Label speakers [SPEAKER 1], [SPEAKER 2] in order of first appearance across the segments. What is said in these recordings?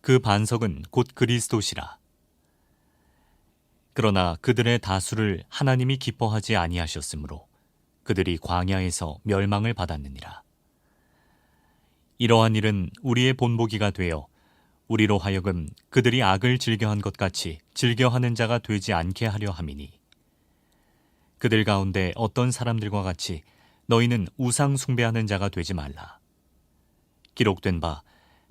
[SPEAKER 1] 그 반석은 곧 그리스도시라. 그러나 그들의 다수를 하나님이 기뻐하지 아니하셨으므로 그들이 광야에서 멸망을 받았느니라. 이러한 일은 우리의 본보기가 되어 우리로 하여금 그들이 악을 즐겨한 것 같이 즐겨하는 자가 되지 않게 하려 함이니 그들 가운데 어떤 사람들과 같이 너희는 우상 숭배하는 자가 되지 말라. 기록된 바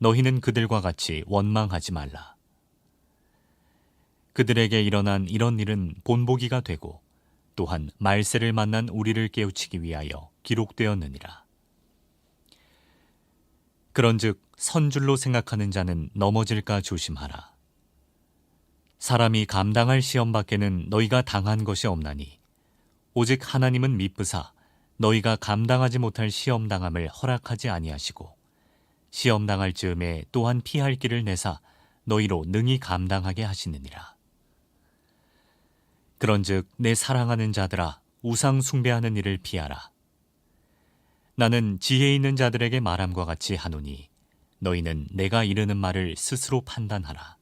[SPEAKER 1] 너희는 그들과 같이 원망하지 말라. 그들에게 일어난 이런 일은 본보기가 되고 또한 말세를 만난 우리를 깨우치기 위하여 기록되었느니라. 그런즉 선줄로 생각하는 자는 넘어질까 조심하라. 사람이 감당할 시험 밖에는 너희가 당한 것이 없나니 오직 하나님은 미쁘사 너희가 감당하지 못할 시험 당함을 허락하지 아니하시고 시험 당할 즈음에 또한 피할 길을 내사 너희로 능히 감당하게 하시느니라. 그런즉 내 사랑하는 자들아 우상 숭배하는 일을 피하라. 나는 지혜 있는 자들에게 말함과 같이 하노니 너희는 내가 이르는 말을 스스로 판단하라.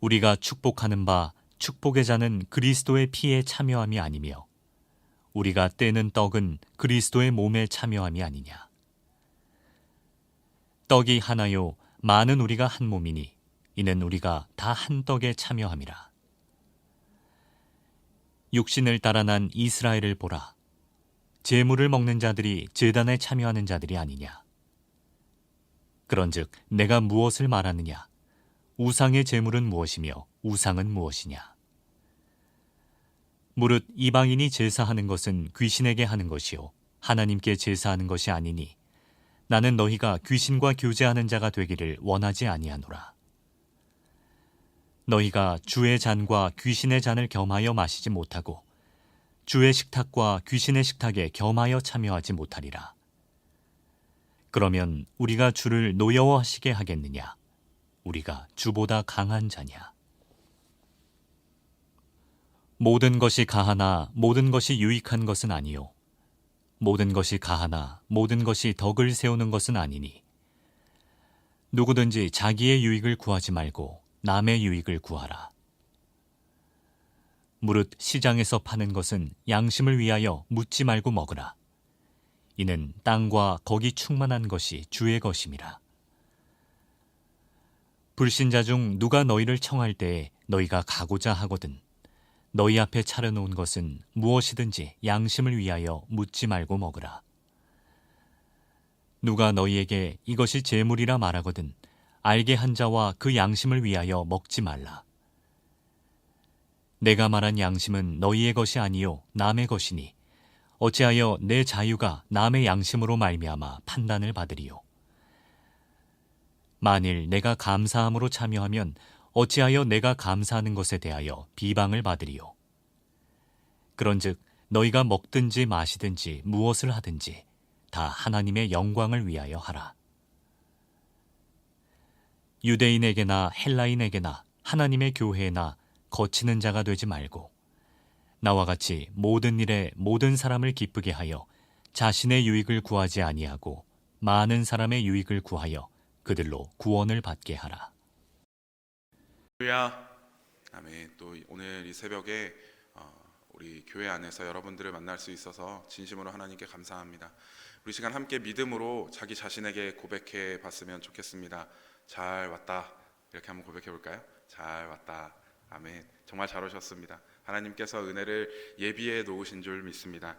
[SPEAKER 1] 우리가 축복하는 바 축복의 자는 그리스도의 피에 참여함이 아니며 우리가 떼는 떡은 그리스도의 몸에 참여함이 아니냐. 떡이 하나요 많은 우리가 한 몸이니 이는 우리가 다 한 떡에 참여함이라. 육신을 따라 난 이스라엘을 보라. 제물을 먹는 자들이 제단에 참여하는 자들이 아니냐. 그런즉 내가 무엇을 말하느냐? 우상의 제물은 무엇이며 우상은 무엇이냐? 무릇 이방인이 제사하는 것은 귀신에게 하는 것이요 하나님께 제사하는 것이 아니니 나는 너희가 귀신과 교제하는 자가 되기를 원하지 아니하노라. 너희가 주의 잔과 귀신의 잔을 겸하여 마시지 못하고 주의 식탁과 귀신의 식탁에 겸하여 참여하지 못하리라. 그러면 우리가 주를 노여워하시게 하겠느냐? 우리가 주보다 강한 자냐? 모든 것이 가하나 모든 것이 유익한 것은 아니요. 모든 것이 가하나 모든 것이 덕을 세우는 것은 아니니. 누구든지 자기의 유익을 구하지 말고 남의 유익을 구하라. 무릇 시장에서 파는 것은 양심을 위하여 묻지 말고 먹으라. 이는 땅과 거기 충만한 것이 주의 것임이라. 불신자 중 누가 너희를 청할 때에 너희가 가고자 하거든 너희 앞에 차려놓은 것은 무엇이든지 양심을 위하여 묻지 말고 먹으라. 누가 너희에게 이것이 재물이라 말하거든 알게 한 자와 그 양심을 위하여 먹지 말라. 내가 말한 양심은 너희의 것이 아니요 남의 것이니 어찌하여 내 자유가 남의 양심으로 말미암아 판단을 받으리요. 만일 내가 감사함으로 참여하면 어찌하여 내가 감사하는 것에 대하여 비방을 받으리요. 그런즉 너희가 먹든지 마시든지 무엇을 하든지 다 하나님의 영광을 위하여 하라. 유대인에게나 헬라인에게나 하나님의 교회나 거치는 자가 되지 말고 나와 같이 모든 일에 모든 사람을 기쁘게 하여 자신의 유익을 구하지 아니하고 많은 사람의 유익을 구하여 그들로 구원을 받게 하라.
[SPEAKER 2] 할렐루야. 아멘. 또 오늘 이 새벽에 어, 우리 교회 안에서 여러분들을 만날 수 있어서 진심으로 하나님께 감사합니다. 우리 시간 함께 믿음으로 자기 자신에게 고백해 봤으면 좋겠습니다. 잘 왔다. 이렇게 한번 고백해 볼까요? 잘 왔다. 아멘. 정말 잘 오셨습니다. 하나님께서 은혜를 예비해 놓으신 줄 믿습니다.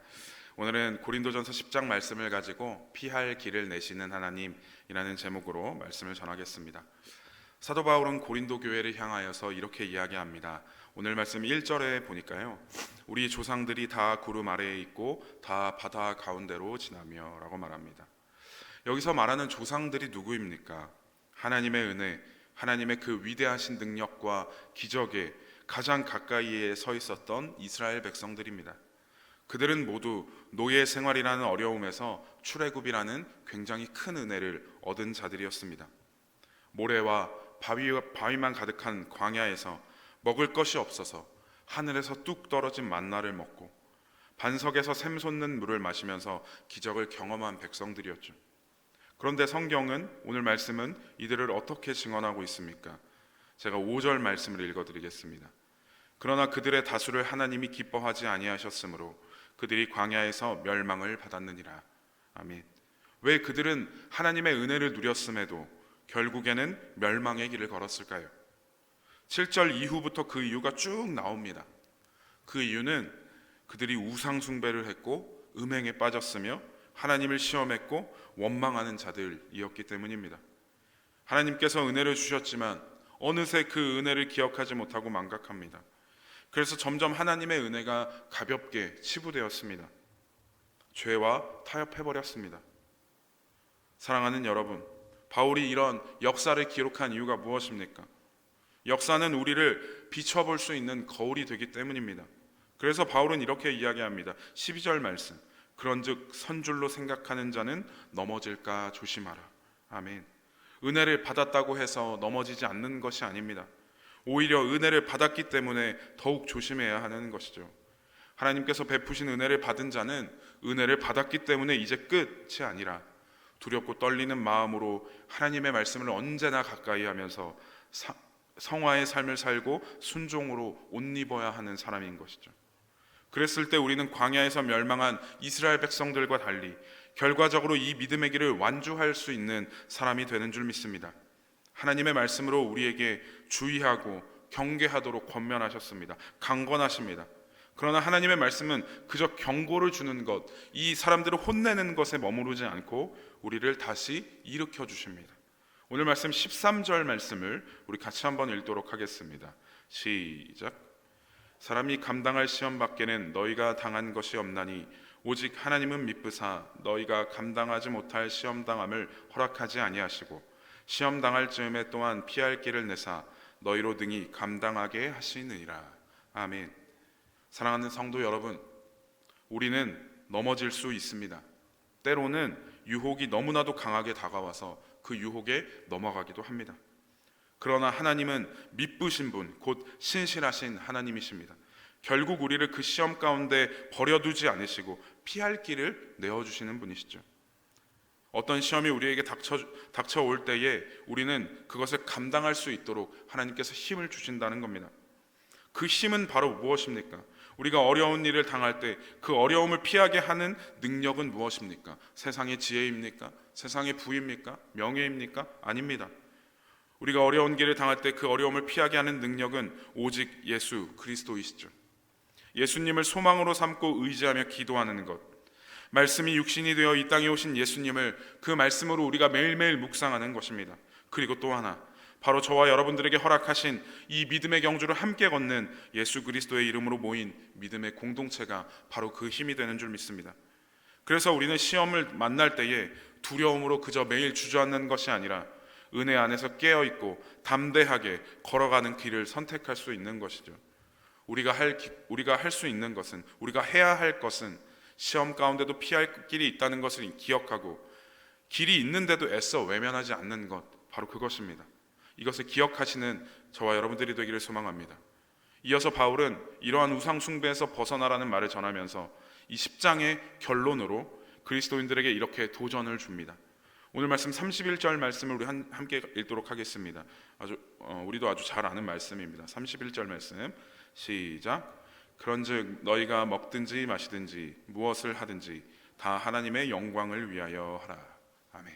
[SPEAKER 2] 오늘은 고린도전서 10장 말씀을 가지고 피할 길을 내시는 하나님이라는 제목으로 말씀을 전하겠습니다. 사도 바울은 고린도 교회를 향하여서 이렇게 이야기합니다. 오늘 말씀 1절에 보니까요. 우리 조상들이 다 구름 아래에 있고 다 바다 가운데로 지나며라고 말합니다. 여기서 말하는 조상들이 누구입니까? 하나님의 은혜, 하나님의 그 위대하신 능력과 기적에 가장 가까이에 서 있었던 이스라엘 백성들입니다. 그들은 모두 노예 생활이라는 어려움에서 출애굽이라는 굉장히 큰 은혜를 얻은 자들이었습니다. 모래와 바위, 바위만 가득한 광야에서 먹을 것이 없어서 하늘에서 뚝 떨어진 만나를 먹고 반석에서 샘솟는 물을 마시면서 기적을 경험한 백성들이었죠. 그런데 성경은 오늘 말씀은 이들을 어떻게 증언하고 있습니까? 제가 5절 말씀을 읽어 드리겠습니다. 그러나 그들의 다수를 하나님이 기뻐하지 아니하셨으므로 그들이 광야에서 멸망을 받았느니라. 아멘. 왜 그들은 하나님의 은혜를 누렸음에도 결국에는 멸망의 길을 걸었을까요? 7절 이후부터 그 이유가 쭉 나옵니다. 그 이유는 그들이 우상 숭배를 했고 음행에 빠졌으며 하나님을 시험했고 원망하는 자들이었기 때문입니다. 하나님께서 은혜를 주셨지만 어느새 그 은혜를 기억하지 못하고 망각합니다. 그래서 점점 하나님의 은혜가 가볍게 치부되었습니다. 죄와 타협해 버렸습니다. 사랑하는 여러분, 바울이 이런 역사를 기록한 이유가 무엇입니까? 역사는 우리를 비춰볼 수 있는 거울이 되기 때문입니다. 그래서 바울은 이렇게 이야기합니다. 12절 말씀. 그런즉 선줄로 생각하는 자는 넘어질까 조심하라. 아멘. 은혜를 받았다고 해서 넘어지지 않는 것이 아닙니다. 오히려 은혜를 받았기 때문에 더욱 조심해야 하는 것이죠. 하나님께서 베푸신 은혜를 받은 자는 은혜를 받았기 때문에 이제 끝이 아니라 두렵고 떨리는 마음으로 하나님의 말씀을 언제나 가까이 하면서 사- 성화의 삶을 살고 순종으로 옷 입어야 하는 사람인 것이죠. 그랬을 때 우리는 광야에서 멸망한 이스라엘 백성들과 달리 결과적으로 이 믿음의 길을 완주할 수 있는 사람이 되는 줄 믿습니다. 하나님의 말씀으로 우리에게 주의하고 경계하도록 권면하셨습니다. 강권하십니다. 그러나 하나님의 말씀은 그저 경고를 주는 것, 이 사람들을 혼내는 것에 머무르지 않고 우리를 다시 일으켜 주십니다. 오늘 말씀 13절 말씀을 우리 같이 한번 읽도록 하겠습니다. 시작. 사람이 감당할 시험 밖에는 너희가 당한 것이 없나니 오직 하나님은 미쁘사 너희가 감당하지 못할 시험 당함을 허락하지 아니하시고 시험 당할 즈음에 또한 피할 길을 내사 너희로 등이 감당하게 하시느니라. 아멘. 사랑하는 성도 여러분, 우리는 넘어질 수 있습니다. 때로는 유혹이 너무나도 강하게 다가와서 그 유혹에 넘어가기도 합니다. 그러나 하나님은 미쁘신 분, 곧 신실하신 하나님이십니다. 결국 우리를 그 시험 가운데 버려두지 않으시고 피할 길을 내어주시는 분이시죠. 어떤 시험이 우리에게 닥쳐, 닥쳐올 때에 우리는 그것을 감당할 수 있도록 하나님께서 힘을 주신다는 겁니다. 그 힘은 바로 무엇입니까? 우리가 어려운 일을 당할 때 그 어려움을 피하게 하는 능력은 무엇입니까? 세상의 지혜입니까? 세상의 부입니까? 명예입니까? 아닙니다. 우리가 어려운 길을 당할 때 그 어려움을 피하게 하는 능력은 오직 예수 그리스도이시죠. 예수님을 소망으로 삼고 의지하며 기도하는 것. 말씀이 육신이 되어 이 땅에 오신 예수님을 그 말씀으로 우리가 매일매일 묵상하는 것입니다. 그리고 또 하나 바로 저와 여러분들에게 허락하신 이 믿음의 경주를 함께 걷는 예수 그리스도의 이름으로 모인 믿음의 공동체가 바로 그 힘이 되는 줄 믿습니다. 그래서 우리는 시험을 만날 때에 두려움으로 그저 매일 주저앉는 것이 아니라 은혜 안에서 깨어 있고 담대하게 걸어가는 길을 선택할 수 있는 것이죠. 우리가 할 기- 우리가 할 수 있는 것은 우리가 해야 할 것은 시험 가운데도 피할 길이 있다는 것을 기억하고 길이 있는데도 애써 외면하지 않는 것 바로 그것입니다. 이것을 기억하시는 저와 여러분들이 되기를 소망합니다. 이어서 바울은 이러한 우상 숭배에서 벗어나라는 말을 전하면서 이 10장의 결론으로 그리스도인들에게 이렇게 도전을 줍니다. 오늘 말씀 31절 말씀을 우리 한- 함께 읽도록 하겠습니다. 아주 어, 우리도 아주 잘 아는 말씀입니다. 31절 말씀 시작. 그런즉 너희가 먹든지 마시든지 무엇을 하든지 다 하나님의 영광을 위하여 하라. 아멘.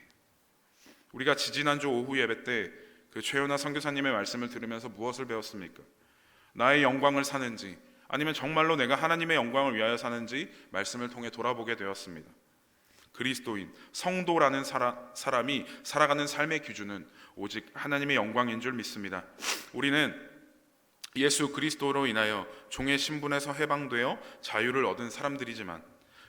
[SPEAKER 2] 우리가 지지난주 오후 예배 때 그 최연아 선교사님의 말씀을 들으면서 무엇을 배웠습니까? 나의 영광을 사는지 아니면 정말로 내가 하나님의 영광을 위하여 사는지 말씀을 통해 돌아보게 되었습니다. 그리스도인 성도라는 사람, 사람이 살아가는 삶의 기준은 오직 하나님의 영광인 줄 믿습니다. 우리는 예수 그리스도로 인하여 종의 신분에서 해방되어 자유를 얻은 사람들이지만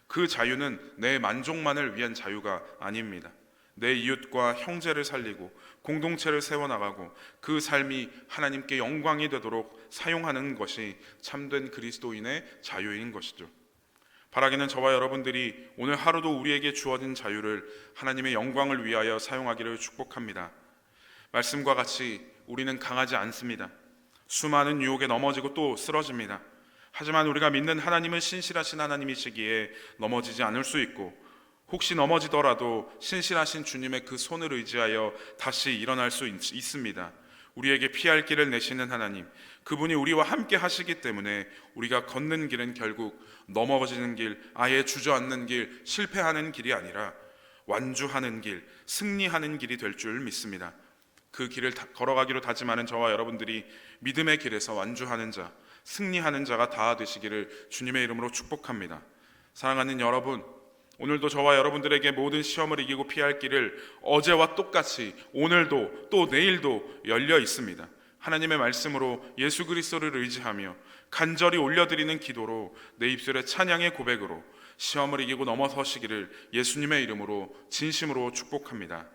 [SPEAKER 2] 그 자유는 내 만족만을 위한 자유가 아닙니다. 내 이웃과 형제를 살리고 공동체를 세워나가고 그 삶이 하나님께 영광이 되도록 사용하는 것이 참된 그리스도인의 자유인 것이죠. 바라기는 저와 여러분들이 오늘 하루도 우리에게 주어진 자유를 하나님의 영광을 위하여 사용하기를 축복합니다. 말씀과 같이 우리는 강하지 않습니다. 수많은 유혹에 넘어지고 또 쓰러집니다. 하지만 우리가 믿는 하나님은 신실하신 하나님이시기에 넘어지지 않을 수 있고 혹시 넘어지더라도 신실하신 주님의 그 손을 의지하여 다시 일어날 수 있, 있습니다. 우리에게 피할 길을 내시는 하나님, 그분이 우리와 함께 하시기 때문에 우리가 걷는 길은 결국 넘어지는 길, 아예 주저앉는 길, 실패하는 길이 아니라 완주하는 길, 승리하는 길이 될 줄 믿습니다. 그 길을 다- 걸어가기로 다짐하는 저와 여러분들이 믿음의 길에서 완주하는 자, 승리하는 자가 다 되시기를 주님의 이름으로 축복합니다. 사랑하는 여러분, 오늘도 저와 여러분들에게 모든 시험을 이기고 피할 길을 어제와 똑같이 오늘도 또 내일도 열려 있습니다. 하나님의 말씀으로 예수 그리스도를 의지하며 간절히 올려드리는 기도로 내 입술의 찬양의 고백으로 시험을 이기고 넘어서시기를 예수님의 이름으로 진심으로 축복합니다.